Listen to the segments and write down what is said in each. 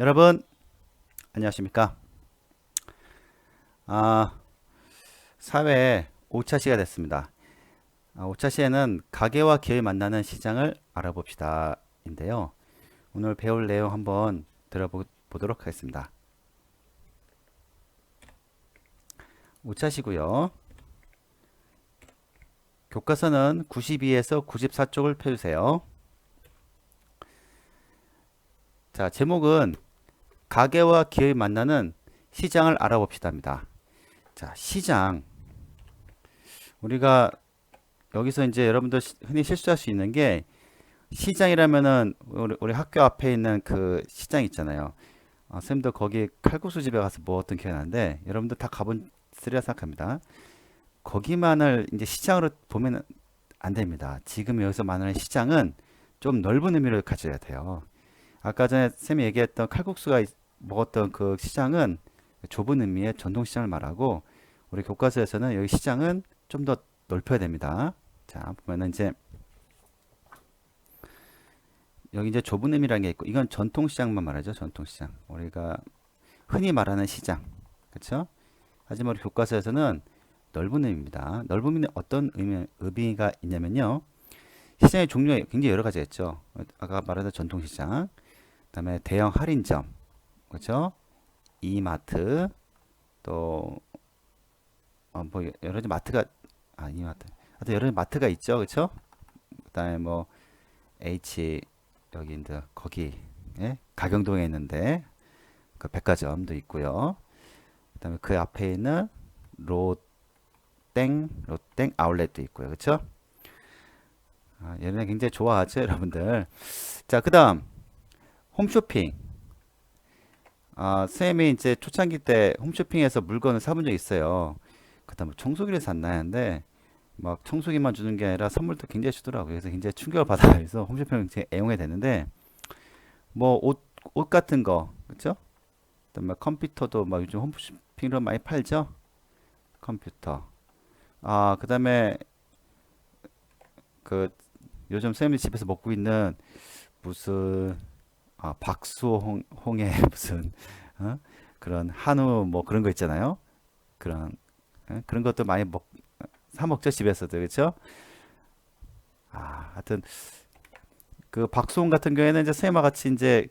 여러분 안녕하십니까? 아, 사회 5차 시가 됐습니다. 아, 5차 시에는 가게와 기업이 만나는 시장을 알아봅시다 인데요. 오늘 배울 내용 한번 들어보도록 하겠습니다. 5차 시고요. 교과서는 92에서 94쪽을 펴주세요. 자, 제목은 가게와 기업이 만나는 시장을 알아봅시다입니다. 자, 시장. 우리가 여기서 이제 여러분들 시- 흔히 실수할 수 있는 게 시장이라면은 우리, 우리 학교 앞에 있는 그 시장 있잖아요. 어, 선생님도 거기 칼국수 집에 가서 먹었던 기억이 나는데 여러분들 다 가본 쓰리라 생각합니다. 거기만을 이제 시장으로 보면 안 됩니다. 지금 여기서 말하는 시장은 좀 넓은 의미를 가져야 돼요. 아까 전에 쌤이 얘기했던 칼국수가 있- 먹었던 그 시장은 좁은 의미의 전통시장을 말하고 우리 교과서에서는 여기 시장은 좀 더 넓혀야 됩니다. 자, 보면은 이제 여기 이제 좁은 의미라는 게 있고 이건 전통 시장만 말하죠. 전통 시장. 우리가 흔히 말하는 시장. 그렇죠? 하지만 우리 교과서에서는 넓은 의미입니다. 넓은 의미는 어떤 의미, 의미가 있냐면요. 시장의 종류가 굉장히 여러 가지가 있죠. 아까 말하던 전통시장, 그다음에 대형 할인점, 그렇죠? 이마트, 또 어, 뭐 여러 가지 마트가 아 이마트, 하여튼 여러 가지 마트가 있죠, 그렇죠? 그다음에 뭐 H 여기 이제 거기 예? 가경동에 있는데 그 백화점도 있고요. 그다음에 그 앞에 있는 로땡 로땡 아울렛도 있고요, 그렇죠? 아, 얘네 굉장히 좋아하죠, 여러분들. 자, 그다음 홈쇼핑. 아, 쌤이 이제 초창기 때 홈쇼핑에서 물건을 사본 적 있어요. 그다음 청소기를 샀나 했는데 막 청소기만 주는 게 아니라 선물도 굉장히 주더라고요. 그래서 굉장히 충격을 받아서 홈쇼핑을 굉장히 애용하게 됐는데 뭐 옷 옷 같은 거, 그렇죠? 그다음에 컴퓨터도 막 요즘 홈쇼핑으로 많이 팔죠. 컴퓨터. 아, 그다음에 그 요즘 쌤이 집에서 먹고 있는 무슨 아, 박수홍 홍의 무슨 어? 그런 한우 뭐 그런 거 있잖아요. 그런 어? 그런 것도 많이 먹 사 먹죠 집에서도 그렇죠? 아, 하여튼 그 박수홍 같은 경우에는 이제 쌤과 같이 이제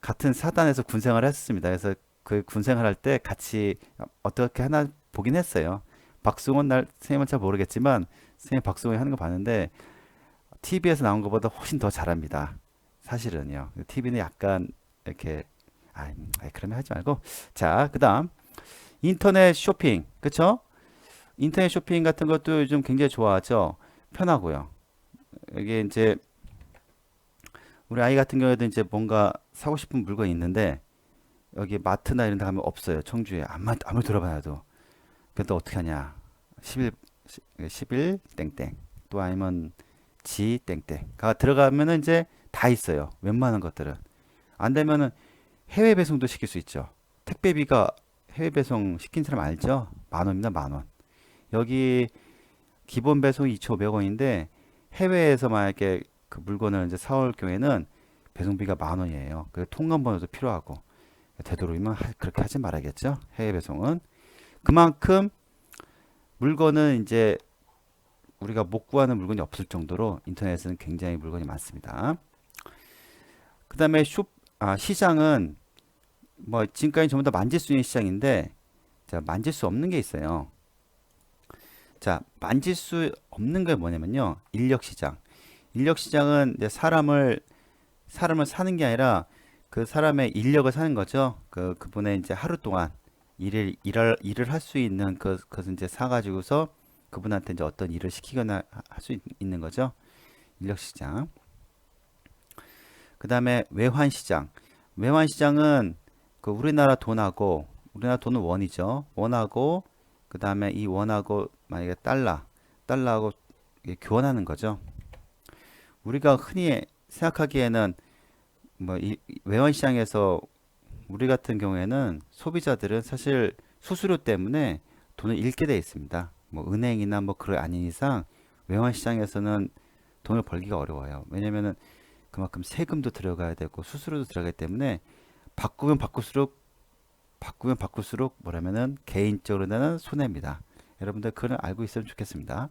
같은 사단에서 군생활을 했습니다. 그래서 그 군생활 할때 같이 어떻게 하나 보긴 했어요. 박수홍은 날 쌤은 잘 모르겠지만 쌤이 박수홍이 하는 거 봤는데 TV에서 나온 것보다 훨씬 더 잘합니다. 사실은요. TV는 약간 이렇게 아, 그러면 하지 말고 자, 그다음 인터넷 쇼핑, 그쵸? 인터넷 쇼핑 같은 것도 요즘 굉장히 좋아하죠. 편하고요. 이게 이제 우리 아이 같은 경우에도 이제 뭔가 사고 싶은 물건이 있는데 여기 마트나 이런 데 가면 없어요. 청주에 아무 아무 들어봐도. 그래도 어떻게 하냐? 11 11 땡땡 또 아니면 지 땡땡 가 들어가면은 이제 다 있어요. 웬만한 것들은 안 되면은 해외 배송도 시킬 수 있죠. 택배비가 해외 배송 시킨 사람 알죠? 만 원입니다, 만 원. 여기 기본 배송이 2,500원인데 해외에서 만약에 그 물건을 이제 사올 경우에는 배송비가 만 원이에요. 그 통관 번호도 필요하고 되도록이면 하- 그렇게 하지 말아야겠죠. 해외 배송은 그만큼 물건은 이제 우리가 못 구하는 물건이 없을 정도로 인터넷에는 굉장히 물건이 많습니다. 그 다음에 쇼, 아, 시장은 뭐 지금까지 전부 다 만질 수 있는 시장인데 자, 만질 수 없는 게 있어요. 자, 만질 수 없는 게 뭐냐면요. 인력 시장. 인력 시장은 사람을 사람을 사는 게 아니라 그 사람의 인력을 사는 거죠. 그 그분의 이제 하루 동안 일을 일을 일을 할 수 있는 그 그것을 이제 사 가지고서 그분한테 이제 어떤 일을 시키거나 할 수 있는 거죠. 인력 시장. 그 다음에 외환 시장. 외환 시장은 그 우리나라 돈하고 우리나라 돈은 원이죠. 원하고 그 다음에 이 원하고 만약에 달러, 달러하고 교환하는 거죠. 우리가 흔히 생각하기에는 뭐이 외환 시장에서 우리 같은 경우에는 소비자들은 사실 수수료 때문에 돈을 잃게 돼 있습니다. 뭐 은행이나 뭐 그런 아닌 이상 외환 시장에서는 돈을 벌기가 어려워요. 왜냐면은 그만큼 세금도 들어가야 되고 수수료도 들어가기 때문에 바꾸면 바꿀수록 바꾸면 바꿀수록 뭐라면은 개인적으로 나는 손해입니다. 여러분들 그걸 알고 있으면 좋겠습니다.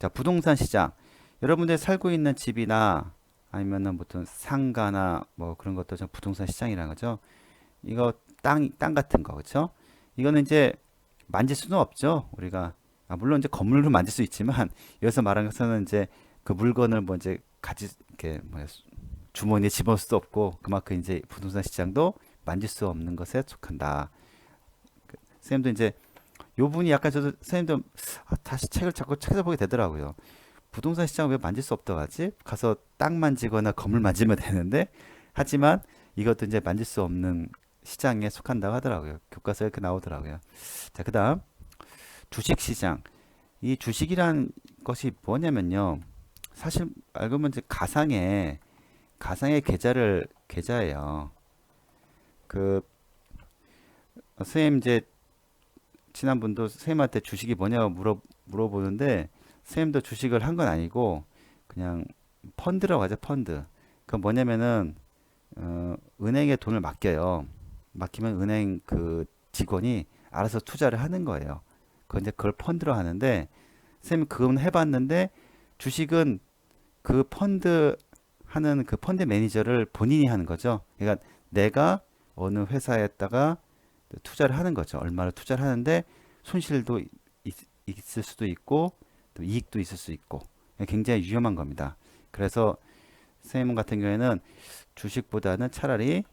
자, 부동산 시장. 여러분들 살고 있는 집이나 아니면은 보통 상가나 뭐 그런 것도 좀 부동산 시장이라는 거죠. 이거 땅, 땅 같은 거, 그렇죠? 이거는 이제 만질 수는 없죠. 우리가 아, 물론 이제 건물로 만질 수 있지만 여기서 말하는 것은 이제 그 물건을 뭐 이제 가지 이렇게 뭐 주머니에 집어넣을 수 없고 그만큼 이제 부동산 시장도 만질 수 없는 것에 속한다. 그, 선생님도 이제 요 분이 약간 저도 선생님도 아, 다시 책을 자꾸 찾아보게 되더라고요. 부동산 시장 왜 만질 수 없다고 하지? 가서 땅 만지거나 건물 만지면 되는데 하지만 이것도 이제 만질 수 없는 시장에 속한다고 하더라고요. 교과서에 이렇게 나오더라고요. 자, 그다음 주식 시장. 이 주식이란 것이 뭐냐면요. 사실 알고 보면 이제 가상의 가상의 계좌를 계좌예요. 그 선생님 이제 지난분도 선생님한테 주식이 뭐냐고 물어 물어보는데 선생님도 주식을 한 건 아니고 그냥 펀드라고 하죠 펀드. 그 뭐냐면은 어, 은행에 돈을 맡겨요. 맡기면 은행 그 직원이 알아서 투자를 하는 거예요. 그 이제 그걸 펀드로 하는데 선생님 그건 해봤는데 주식은 그 펀드 하는 그 펀드 매니저를 본인이 하는 거죠. 그러니까 내가 어느 회사에다가 투자를 하는 거죠. 얼마를 투자를 하는데 손실도 있, 있을 수도 있고 또 이익도 있을 수 있고 굉장히 위험한 겁니다. 그래서 선생님 같은 경우에는 주식보다는 차라리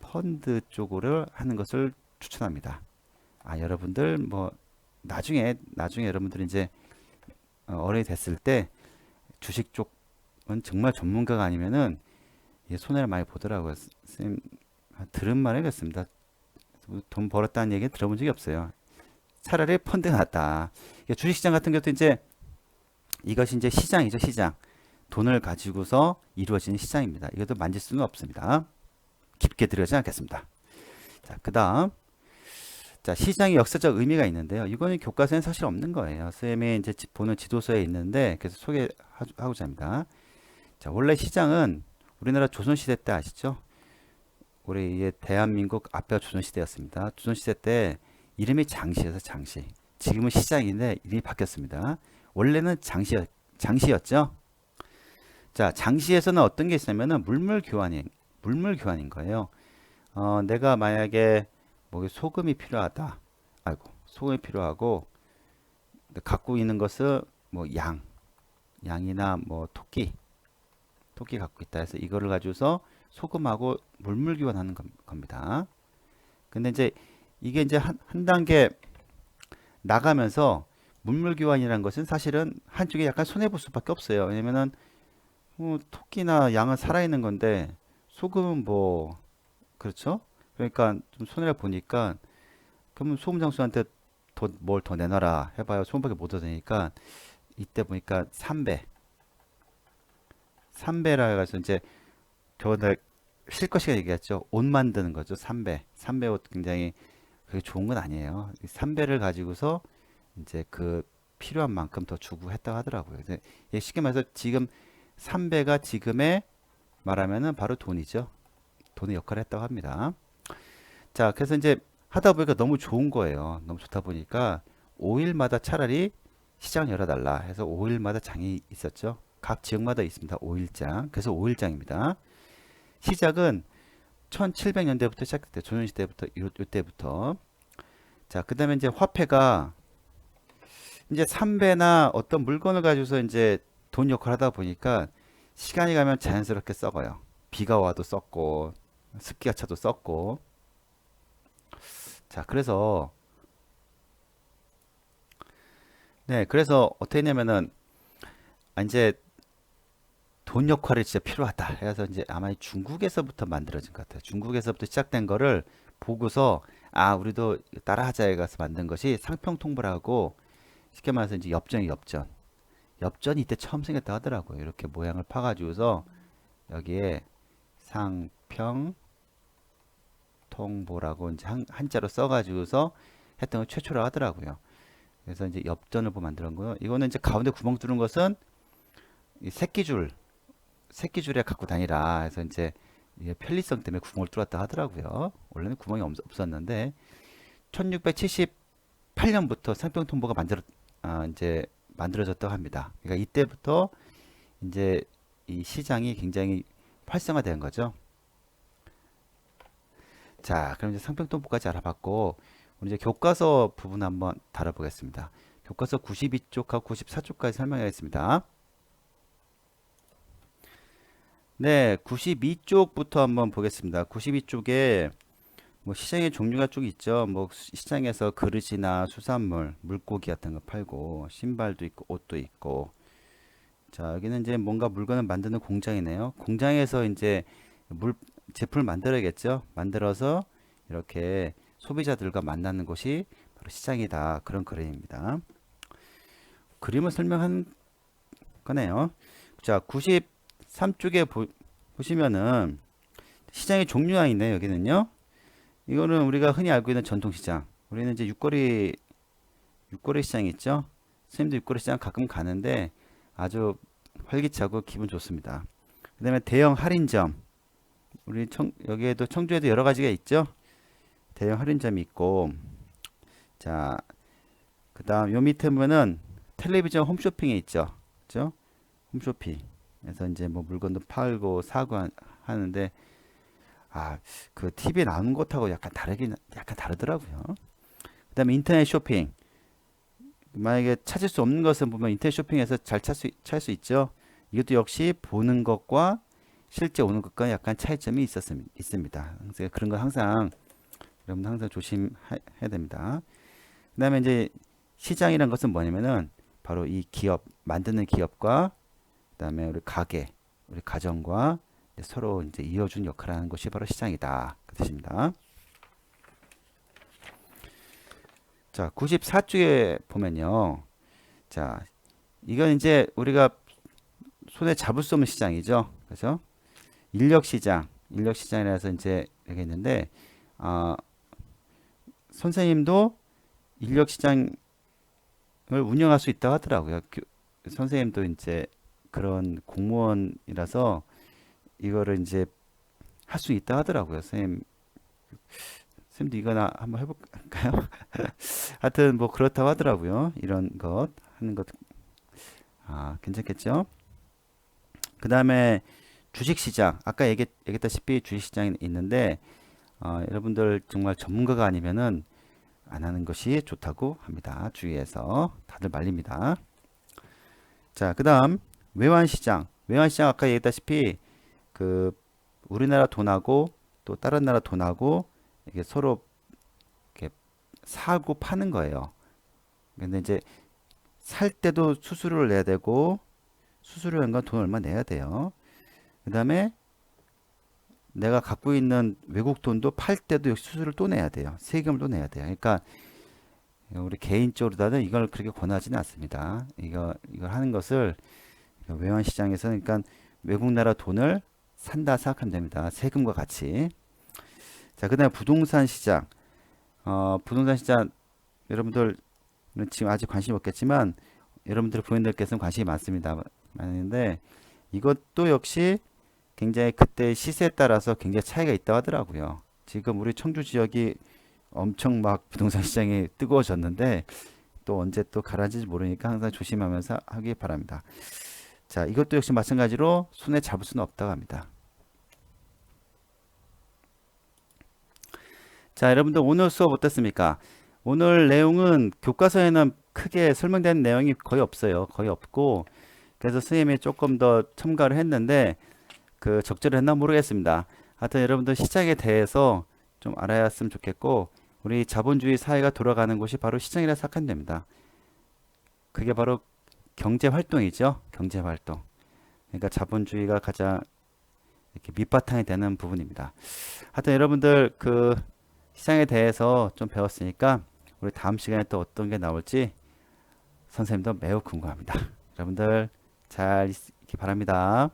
펀드 쪽으로 하는 것을 추천합니다. 아 여러분들 뭐 나중에 나중에 여러분들이 이제 어, 어른이 됐을 때 주식 쪽은 정말 전문가가 아니면은 손해를 많이 보더라고요. 선생님 들은 말에 그렇습니다. 돈 벌었다는 얘기 들어본 적이 없어요. 차라리 펀드가 낫다. 주식시장 같은 경우도 이제 이것이 이제 시장이죠, 시장. 돈을 가지고서 이루어지는 시장입니다. 이것도 만질 수는 없습니다. 깊게 들어가지 않겠습니다. 자, 그 다음. 자, 시장의 역사적 의미가 있는데요. 이거는 교과서에 사실 없는 거예요. 쌤이 이제 보는 지도서에 있는데, 그래서 소개하고자 합니다. 자, 원래 시장은 우리나라 조선시대 때 아시죠? 우리 대한민국 앞에가 조선시대였습니다. 조선시대 때 이름이 장시여서 장시. 지금은 시장인데 이름이 바뀌었습니다. 원래는 장시, 장시였죠. 자, 장시에서는 어떤 게 있냐면은 물물 교환이, 물물 교환인 거예요. 어, 내가 만약에 뭐 소금이 필요하다. 아이고, 소금이 필요하고 갖고 있는 것은 뭐 양, 양이나 뭐 토끼, 토끼 갖고 있다 해서 이거를 가지고서 소금하고 물물 교환하는 겁니다. 근데 이제 이게 이제 한, 한 단계 나가면서 물물 교환이라는 것은 사실은 한쪽에 약간 손해 볼 수밖에 없어요. 왜냐면은 뭐 토끼나 양은 살아있는 건데 소금은 뭐 그렇죠? 그러니까 좀 손해를 보니까 그러면 소금 장수한테 더 뭘 더 내놔라 해봐요. 소금밖에 못 얻으니까 이때 보니까 3배 3배라 해서 이제 저번에 실컷 시간 얘기했죠. 옷 만드는 거죠. 3배. 3배 옷 굉장히 그게 좋은 건 아니에요. 3배를 가지고서 이제 그 필요한 만큼 더 주고 했다고 하더라고요. 쉽게 말해서 지금 3배가 지금의 말하면은 바로 돈이죠. 돈의 역할을 했다고 합니다. 자, 그래서 이제 하다 보니까 너무 좋은 거예요. 너무 좋다 보니까 5일마다 차라리 시장 열어달라 해서 5일마다 장이 있었죠. 각 지역마다 있습니다. 5일장. 그래서 5일장입니다. 시작은 1700년대부터 시작됐대요. 조선시대부터 요, 때부터 자, 그 다음에 이제 화폐가 이제 삼배나 어떤 물건을 가지고서 이제 돈 역할을 하다 보니까 시간이 가면 자연스럽게 썩어요. 비가 와도 썩고 습기가 차도 썩고 자, 그래서 네, 그래서 어떻게 했냐면은 아, 이제 돈 역할이 진짜 필요하다. 해서 이제 아마 중국에서부터 만들어진 것 같아요. 중국에서부터 시작된 거를 보고서 아 우리도 따라하자 해가서 만든 것이 상평 통보라고 쉽게 말해서 이제 엽전이 엽전. 엽전이 이때 처음 생겼다 하더라고요. 이렇게 모양을 파가지고서 여기에 상평 통보라고 이제 한, 한자로 써가지고서 했던 걸 최초로 하더라고요. 그래서 이제 엽전을 만든 거요. 이거는 이제 가운데 구멍 뚫은 것은 이 새끼줄 새끼줄에 갖고 다니라 해서 이제 편리성 때문에 구멍을 뚫었다 하더라고요. 원래는 구멍이 없, 없었는데 1678년부터 상평통보가 만들어 아, 이제 만들어졌다고 합니다. 그러니까 이때부터 이제 이 시장이 굉장히 활성화된 거죠. 자, 그럼 이제 상평통보까지 알아봤고 우리 이제 교과서 부분 한번 다뤄보겠습니다. 교과서 92쪽하고 94쪽까지 설명하겠습니다. 네, 92쪽부터 한번 보겠습니다. 92쪽에 뭐 시장의 종류가 쭉 있죠. 뭐 시장에서 그릇이나 수산물, 물고기 같은 거 팔고 신발도 있고 옷도 있고. 자, 여기는 이제 뭔가 물건을 만드는 공장이네요. 공장에서 이제 물 제품을 만들어야겠죠. 만들어서 이렇게 소비자들과 만나는 곳이 바로 시장이다. 그런 그림입니다. 그림을 설명한 거네요. 자, 93쪽에 보, 보시면은 시장의 종류가 있네요. 여기는요. 이거는 우리가 흔히 알고 있는 전통시장. 우리는 이제 육거리 육거리 시장 있죠. 선생님도 육거리 시장 가끔 가는데 아주 활기차고 기분 좋습니다. 그 다음에 대형 할인점. 우리 청, 여기에도 청주에도 여러 가지가 있죠. 대형 할인점이 있고 자 그다음 요 밑에 보면은 텔레비전 홈쇼핑에 있죠. 그죠? 홈쇼핑. 그래서 이제 뭐 물건도 팔고 사고 하- 하는데 아, 그 TV에 나오는 것하고 약간 다르긴 약간 다르더라고요. 그다음에 인터넷 쇼핑. 만약에 찾을 수 없는 것은 보면 인터넷 쇼핑에서 잘 찾을 수, 찾을 수 있죠. 이것도 역시 보는 것과 실제 오는 것과 약간 차이점이 있었습, 있습니다. 그런 거 항상 여러분 항상 조심해야 됩니다. 그 다음에 이제 시장이란 것은 뭐냐면은 바로 이 기업 만드는 기업과 그 다음에 우리 가게, 우리 가정과 이제 서로 이제 이어준 역할을 하는 것이 바로 시장이다. 그 뜻입니다. 자, 94쪽에 보면요. 자, 이건 이제 우리가 손에 잡을 수 없는 시장이죠. 그죠? 인력 시장, 인력 시장이라서 이제 여기 있는데, 아, 선생님도 인력 시장을 운영할 수 있다고 하더라고요. 교- 선생님도 이제 그런 공무원이라서 이거를 이제 할 수 있다 하더라고요. 선생님, 선생님도 이거나 한번 해볼까요? 하여튼 뭐 그렇다고 하더라고요. 이런 것 하는 것, 아 괜찮겠죠? 그 다음에 주식시장, 아까 얘기, 얘기 했다시피 주식시장이 있는데 어, 여러분들 정말 전문가가 아니면은 안 하는 것이 좋다고 합니다. 주위에서 다들 말립니다. 자, 그 다음 외환시장. 외환시장 아까 얘기했다시피 그 우리나라 돈하고 또 다른 나라 돈하고 이게 서로 이렇게 사고 파는 거예요. 근데 이제 살 때도 수수료를 내야 되고 수수료인 건 돈 얼마 내야 돼요. 그 다음에 내가 갖고 있는 외국 돈도 팔 때도 역시 수수료를 또 내야 돼요. 세금을 또 내야 돼요. 그러니까 우리 개인적으로는 이걸 그렇게 권하지는 않습니다. 이거 이걸 하는 것을 외환 시장에서 그러니까 외국 나라 돈을 산다 생각하면 됩니다. 세금과 같이. 자, 그다음에 부동산 시장. 어, 부동산 시장 여러분들 지금 아직 관심 없겠지만 여러분들 부모님들께서는 관심이 많습니다. 많은데 이것도 역시 굉장히 그때 시세에 따라서 굉장히 차이가 있다고 하더라고요. 지금 우리 청주 지역이 엄청 막 부동산 시장이 뜨거워졌는데 또 언제 또 가라앉을지 모르니까 항상 조심하면서 하기 바랍니다. 자, 이것도 역시 마찬가지로 손에 잡을 수는 없다고 합니다. 자, 여러분들 오늘 수업 어땠습니까? 오늘 내용은 교과서에는 크게 설명된 내용이 거의 없어요. 거의 없고 그래서 선생님이 조금 더 첨가를 했는데 그 적절했나 모르겠습니다. 하여튼 여러분들 시장에 대해서 좀 알아야했으면 좋겠고 우리 자본주의 사회가 돌아가는 곳이 바로 시장이라 생각하면 됩니다. 그게 바로 경제 활동이죠. 경제 활동. 그러니까 자본주의가 가장 이렇게 밑바탕이 되는 부분입니다. 하여튼 여러분들 그 시장에 대해서 좀 배웠으니까 우리 다음 시간에 또 어떤 게 나올지 선생님도 매우 궁금합니다. 여러분들 잘 있기 바랍니다.